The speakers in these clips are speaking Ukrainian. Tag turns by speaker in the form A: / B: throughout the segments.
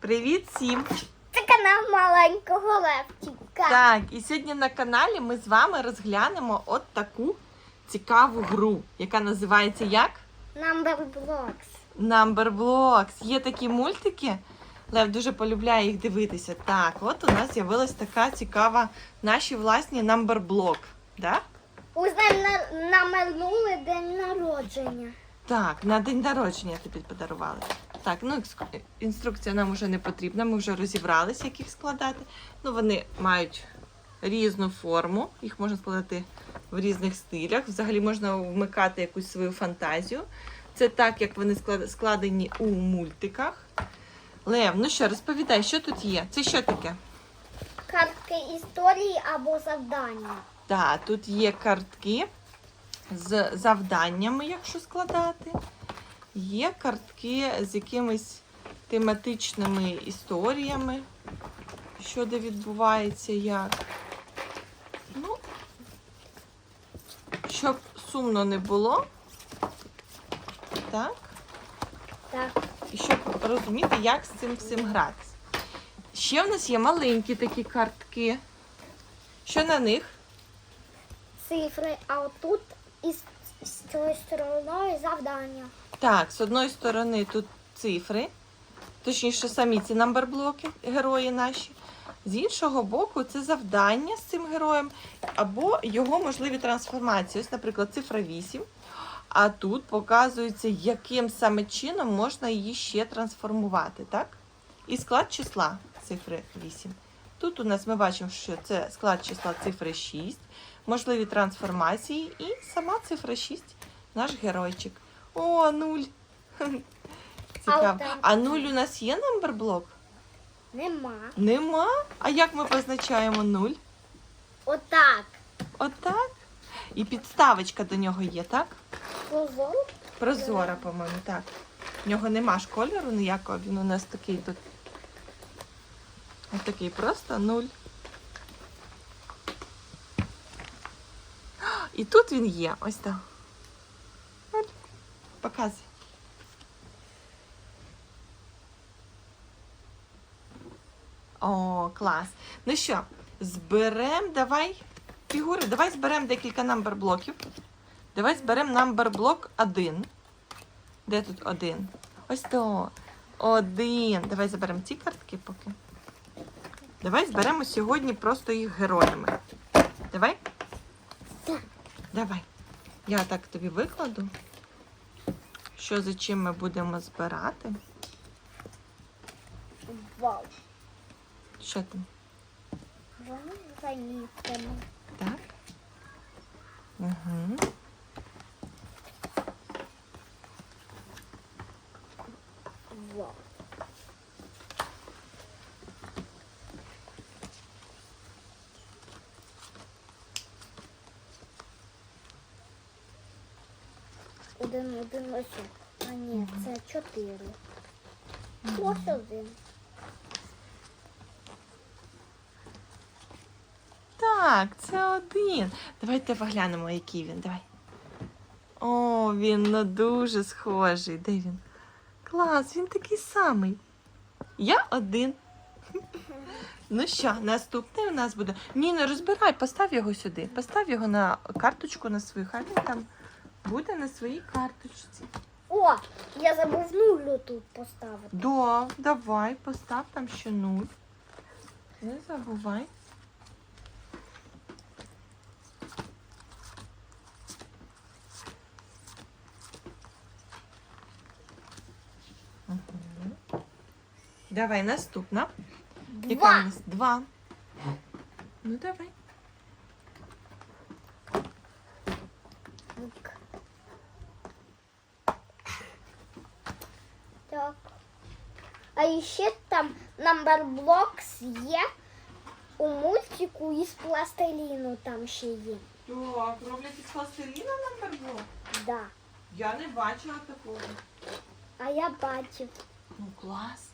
A: Привіт всім!
B: Це канал маленького Левчика.
A: Так, і сьогодні на каналі ми з вами розглянемо от таку цікаву гру, яка називається як
B: Number Blocks.
A: Number Blocks. Є такі мультики. Лев дуже полюбляє їх дивитися. Так, от у нас з'явилась така цікава наші власні Number Block. Да?
B: Ось нам на- намалювали день народження.
A: Так, на день народження тобі подарували. Так, ну інструкція нам вже не потрібна, ми вже розібралися, як їх складати. Ну, вони мають різну форму, їх можна складати в різних стилях. Взагалі можна вмикати якусь свою фантазію. Це так, як вони складені у мультиках. Лев, ну що, розповідай, що тут є? Це що таке?
B: Картки історії або завдання.
A: Так, тут є картки з завданнями, якщо складати. Є картки з якимись тематичними історіями, що де відбувається, як. Ну, щоб сумно не було. Так.
B: Так.
A: І щоб розуміти, як з цим всім гратися. Ще в нас є маленькі такі картки. Що на них?
B: Цифри, а отут із з цієї сторони завдання.
A: Так, з одної сторони тут цифри, точніше, самі ці намберблоки, герої наші. З іншого боку, це завдання з цим героєм або його можливі трансформації. Ось, наприклад, цифра 8. А тут показується, яким саме чином можна її ще трансформувати, так? І склад числа цифри 8. Тут у нас ми бачимо, що це склад числа цифри 6, можливі трансформації і сама цифра 6, наш геройчик. О, нуль. Цікаво. А нуль у нас є номерблок?
B: Нема.
A: Нема. А як ми позначаємо нуль?
B: Отак.
A: Отак. І підставочка до нього є, так?
B: Прозоро.
A: Прозора, по-моєму, так. В нього нема ж кольору ніякого, він у нас такий тут. Ось такий просто нуль. І тут він є, ось так. Показуй. О, клас. Ну що, зберем, давай фігури, давай зберемо декілька намбер-блоків. Давай зберемо намбер-блок 1. Де тут один? Ось то. Один. Давай заберемо ці картки поки. Давай зберемо сьогодні просто їх героями. Давай?
B: Так.
A: Давай. Я так тобі викладу. Що за чим ми будемо збирати?
B: Вау.
A: Що там?
B: Вони замітимо.
A: Так. Угу.
B: Вау. Один, один, ось. А ні, це чотири. Ось один.
A: Так, це один. Давайте поглянемо, який він. Давай. О, він ну дуже схожий. Де він? Клас, він такий самий. Я один. Ну що, наступний у нас буде. Ні, не розбирай, постав його сюди. Постав його на карточку на свою. Хай він там буде на своїй карточці.
B: О, я забув нулю тут поставити.
A: Да, давай, постав там ще нуль. Не забувай. Мгм. Давай наступна. Яка у нас? Два. Ну давай.
B: Так. Так. А ще там Number Blocks є у мультику із пластиліну там ще є.
A: Так, роблять із пластиліна номер блок?
B: Да.
A: Я не бачила такого.
B: А я бачив.
A: Ну клас.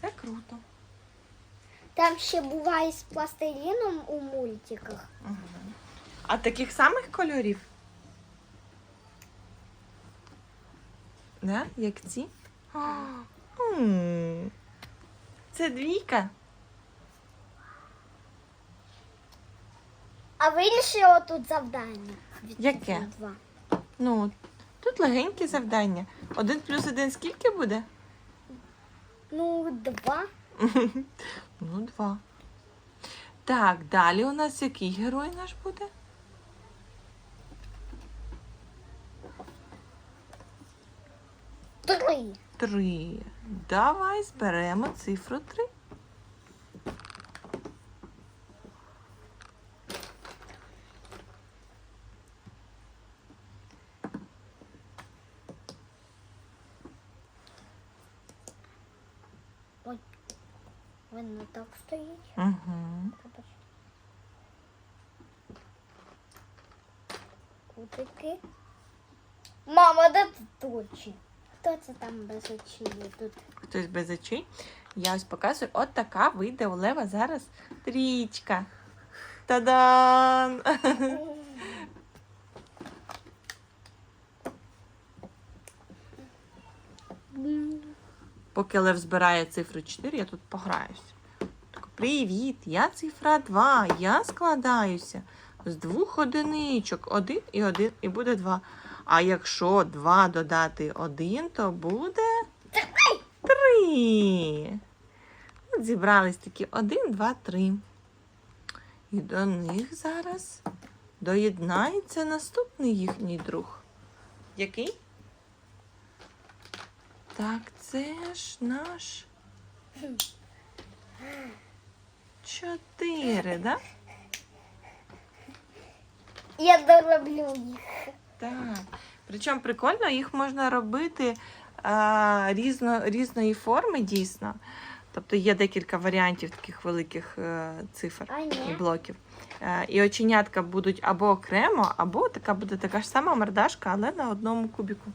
A: Це круто.
B: Там ще буває з пластиліном у мультиках.
A: Угу. А таких самих кольорів? Да? Як ці? А, м. Це двійка.
B: А вирішила тут завдання. від
A: Яке?
B: Два.
A: Ну, тут легенькі завдання. Один плюс один скільки буде?
B: Ну, два.
A: Ну, два. Так, далі у нас який герой наш буде?
B: Три.
A: Три. Давай зберемо цифру три.
B: Він не так стоїть.
A: Угу.
B: Кутики. Мама, де тут очі? Хто це там без очі є тут?
A: Хтось без очей. Я ось показую, от така вийде у Лева зараз трічка. Та-дан! Поки Лев збирає цифру 4, я тут пограюся. Так, Привіт, я цифра 2. Я складаюся з двох одиничок. Один і один, і буде два. А якщо 2 додати 1, то буде 3. От зібрались такі 1, 2, 3. І до них зараз доєднається наступний їхній друг. Який? Так, це ж наш. Чотири, да?
B: Я дороблю їх.
A: Так. Причому прикольно, їх можна робити а, різно, різної форми дійсно. Тобто є декілька варіантів таких великих е, цифр і блоків. Е, і оченятка будуть або окремо, або така буде така ж сама мордашка, але на одному кубіку.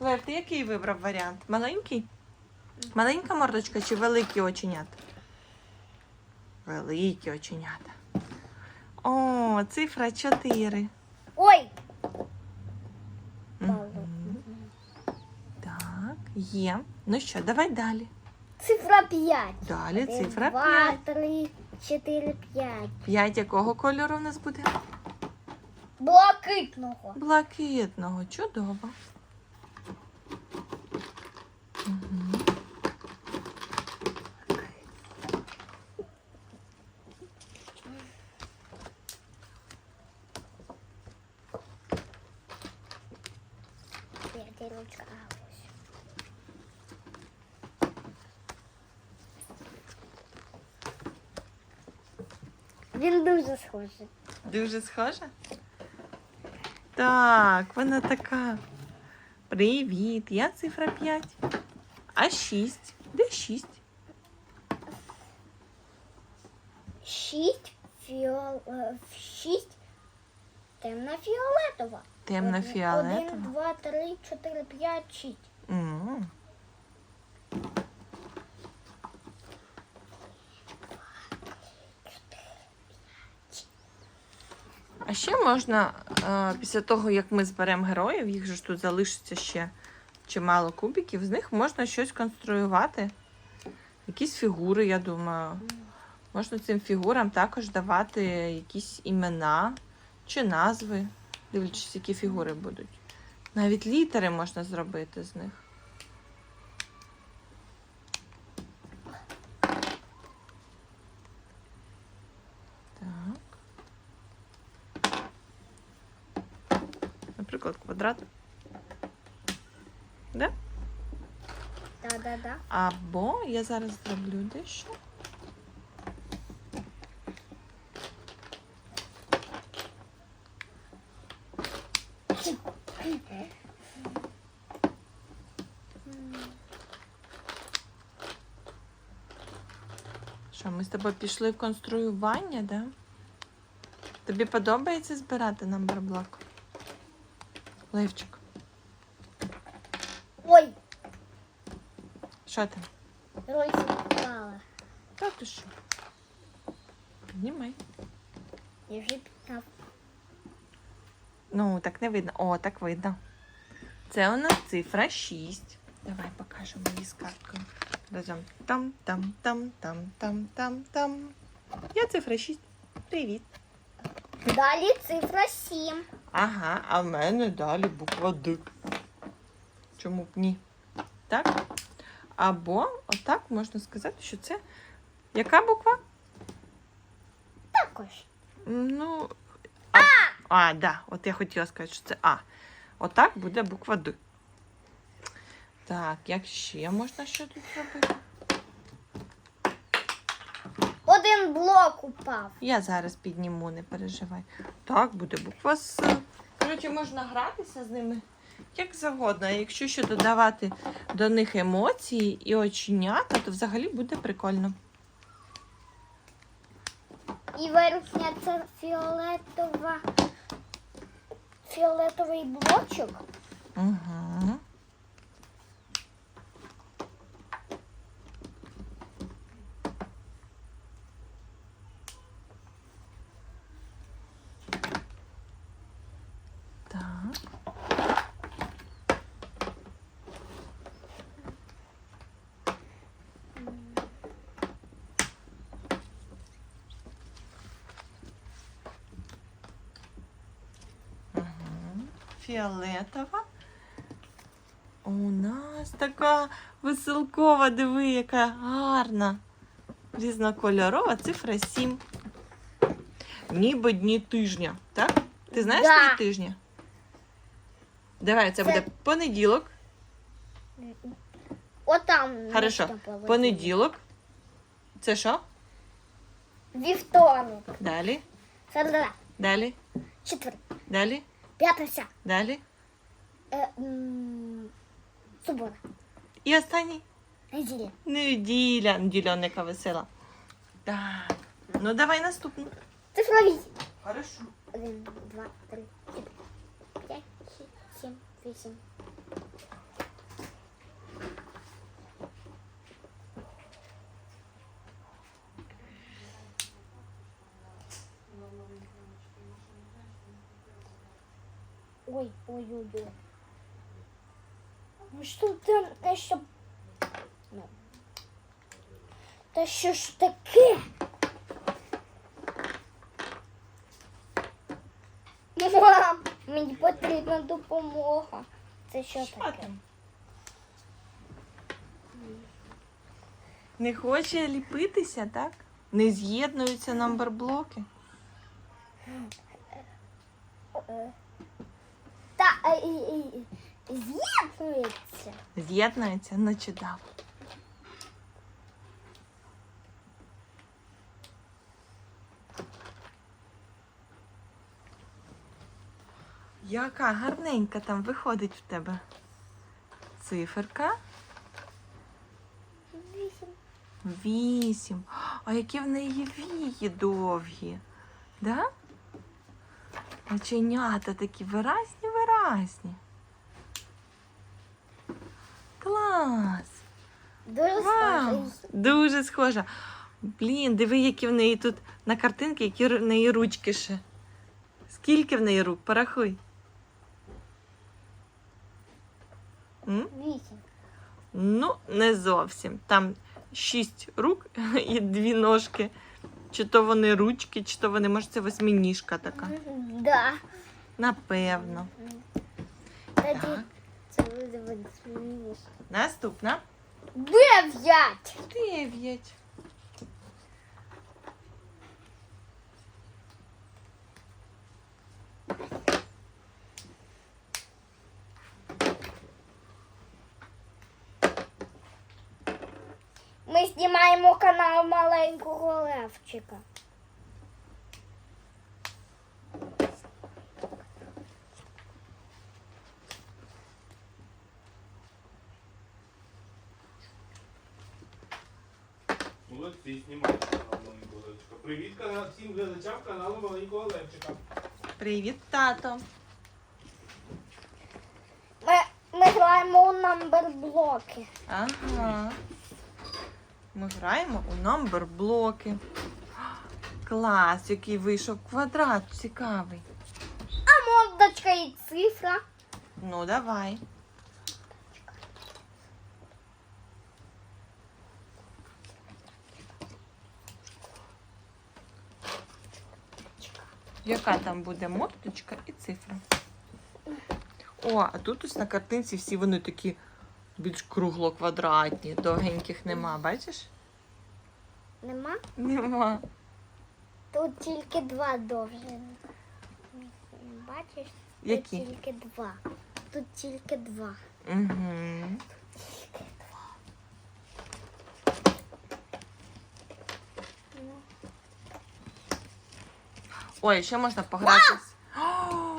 A: Лев, ти який вибрав варіант? Маленький? Маленька мордочка чи великі оченята? Великі оченята. О, цифра 4.
B: Ой!
A: Мгм. Так, є. Ну що, давай далі.
B: Цифра п'ять.
A: Далі
B: Один,
A: цифра
B: Два,
A: 5.
B: три, чотири, п'ять.
A: 5 якого кольору у нас буде?
B: Блакитного.
A: Блакитного. Чудово. Мгм.
B: П'ятий ручка. А, ось. Він дуже схожий.
A: Дуже схожа? Так, вона така. Привіт, я цифра 5. А 6? Де 6?
B: Шість фіол... е, шість темно-фіолетова.
A: Темно-фіолетова.
B: Один, два, три, чотири, п'ять, шість.
A: М. А ще можна, е, після того, як ми зберемо героїв, їх же ж тут залишиться ще чимало кубиків, з них можна щось конструювати. Якісь фігури, я думаю. Можна цим фігурам також давати якісь імена чи назви, дивлячись, які фігури будуть. Навіть літери можна зробити з них. Так. Наприклад, квадрат. Да?
B: Да-да-да.
A: Або я зараз зроблю дещо. Що, ми з тобою пішли в конструювання, да? Тобі подобається збирати намберблок? Левчик,
B: Ой,
A: що ти?
B: Ройся впала.
A: Та ти що? Піднімай.
B: Я вже підняв.
A: Ну, так не видно. О, так видно. Це у нас цифра 6. Давай покажемо її з карткою. Разом там, там, там, там, там, там, там. Я цифра 6. Привіт.
B: Далі цифра 7.
A: Ага, а в мене далі буква Д. Чому б ні? Так? Або отак можна сказати, що це яка буква?
B: Також.
A: Ну. А, а да, от я хотіла сказати, що це А. Отак буде буква Д. Так, як ще можна що тут зробити?
B: Один блок упав.
A: Я зараз підніму, не переживай. Так, буде буква С. Коротше, можна гратися з ними як завгодно. А якщо ще додавати до них емоції і оченята, то взагалі буде прикольно.
B: І верхня це фіолетова. Фіолетовий блочок.
A: Угу. Так. Мгм. Фіолетова. У нас така веселкова, диви, яка гарна. Різнокольорова цифра 7. Ніби дні тижня, так? Ти знаєш
B: Да.
A: дні тижня? Давай, це,
B: Це-
A: буде понеділок.
B: Отам.
A: Хорошо. Понеділок. Це що?
B: Вівторок.
A: Далі.
B: Середа.
A: Далі.
B: Четвер.
A: Далі.
B: П'ятниця.
A: Далі.
B: Е, м, субота.
A: І останній.
B: Неділя.
A: Неділя. Неділя яка весела. Так. Ну давай наступну.
B: Цифра 8.
A: Хорошо.
B: Один, два, три, чотири, п'ять, шість, сім, вісім. Ой, ой, ой, ой. Ну що там те, що. Ну. Та що ж таке? Мам, мені потрібна допомога. Це що таке?
A: там? Не хоче ліпитися, так? Не з'єднуються номерблоки.
B: Е, З'єднується.
A: З'єднуються, ну чудово. Яка гарненька там виходить в тебе циферка.
B: Вісім.
A: Вісім. А які в неї вії довгі. Да? Оченята такі виразні, виразні. Клас!
B: Дуже схожий.
A: Дуже схожа. Блін, диви, які в неї тут на картинки, які в неї ручки ще. Скільки в неї рук? Порахуй. М?
B: Вісім.
A: Ну, не зовсім. Там шість рук і дві ножки. Чи то вони ручки, чи то вони, може, це восьминіжка така.
B: Да.
A: Напевно. Так. Наступна.
B: Дев'ять.
A: Дев'ять.
B: Ми знімаємо канал маленького Левчика.
C: Молодці, знімайте канал маленького Левчика. Привіт кана- всім глядачам каналу маленького Левчика.
A: Привіт, тато.
B: Ми, ми граємо у намбер-блоки.
A: Ага. Ми граємо у номер блоки. Клас, який вийшов квадрат цікавий.
B: А мордочка і цифра.
A: Ну, давай. Яка там буде мордочка і цифра. О, а тут ось на картинці всі вони такі більш кругло-квадратні, довгеньких нема, бачиш?
B: Нема?
A: Нема.
B: Тут тільки два довжини. Бачиш?
A: Які?
B: Тут тільки два. Тут тільки два.
A: Угу. Ой, ще можна погратись. О,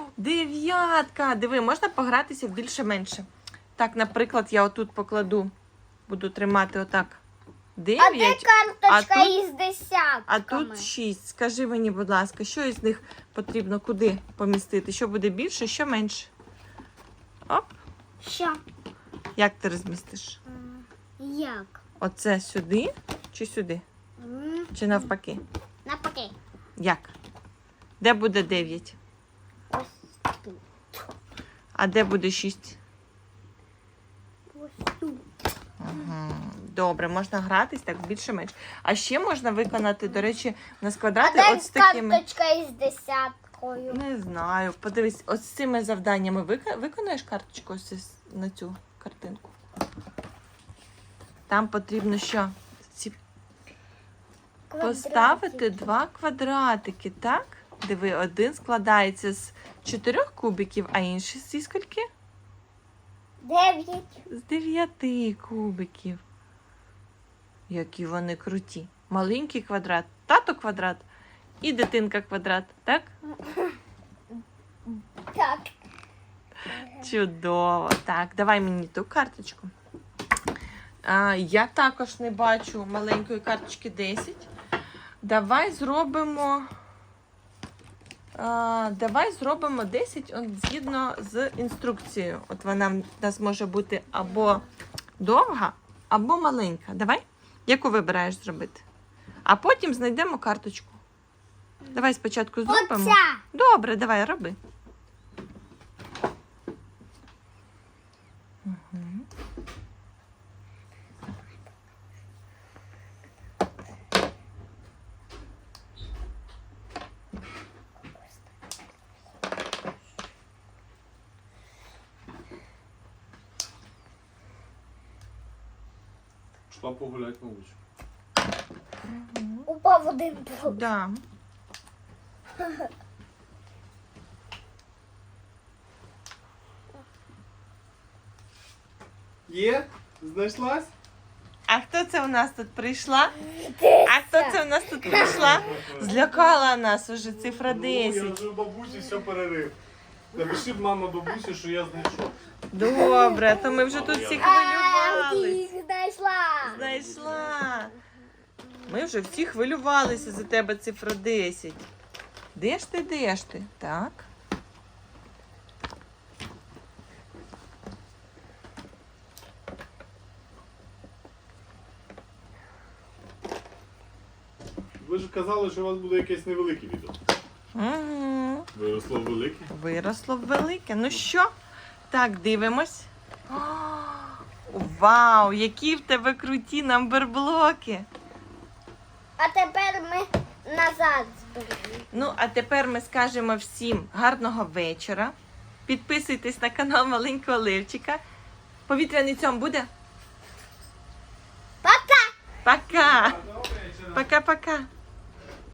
A: дев'ятка! Диви, можна погратися більше-менше. Так, наприклад, я отут покладу, буду тримати отак.
B: А де
A: Дев'ять,
B: карточка
A: а тут-
B: із десятками?
A: а тут шість. Скажи мені, будь ласка, що із них потрібно куди помістити? Що буде більше, що менше? Оп,
B: Що?
A: як ти розмістиш?
B: М, Як?
A: Оце сюди чи сюди?
B: М,
A: Чи навпаки?
B: Навпаки.
A: Як? Де буде 9?
B: Ось тут.
A: А де буде 6?
B: Ось тут.
A: Угу. Добре, можна гратись так більше-менш. А ще можна виконати, до речі, у нас
B: А
A: от з такими.
B: карточка із десяткою?
A: Не знаю. Подивись, от з цими завданнями виконаєш карточку ось на цю картинку. Там потрібно що? Ці Поставити два квадратики, так? Диви, один складається з чотирьох кубиків, а інший зі скільки?
B: Дев'ять.
A: З дев'яти кубиків. Які вони круті. Маленький квадрат, тато квадрат і дитинка квадрат, так?
B: Так.
A: Чудово. Так, давай мені ту карточку. А, я також не бачу маленької карточки 10. Давай зробимо. Давай зробимо 10 от, згідно з інструкцією. От вона в нас може бути або довга, або маленька. Давай. Яку вибираєш зробити? А потім знайдемо карточку. Давай спочатку зробимо. Добре, давай, роби.
C: Погуляти на вулицю.
B: Упав один блок.
A: Да.
C: Є? Знайшлась?
A: А хто це у нас тут прийшла? А хто це у нас тут прийшла? Злякала нас уже цифра
C: Ну, я
A: 10.
C: вже бабусі все перерив. Напиши б мама бабусі, що я знайшов.
A: Добре, то ми вже тут всі
B: А,
A: хвилювались.
B: їх знайшла.
A: Ми вже всі хвилювалися за тебе цифра 10. Де ж ти, де ж ти? Так.
C: Ви ж казали, що у вас буде якесь невелике відео.
A: Угу.
C: Виросло велике.
A: Виросло велике. Ну що? Так, дивимось. Вау, які в тебе круті намберблоки.
B: А тепер ми назад зберемо.
A: Ну, а тепер ми скажемо всім гарного вечора. Підписуйтесь на канал Маленького Левчика. Повітряний цьом буде?
B: Пока!
A: Пока! Пока-пока!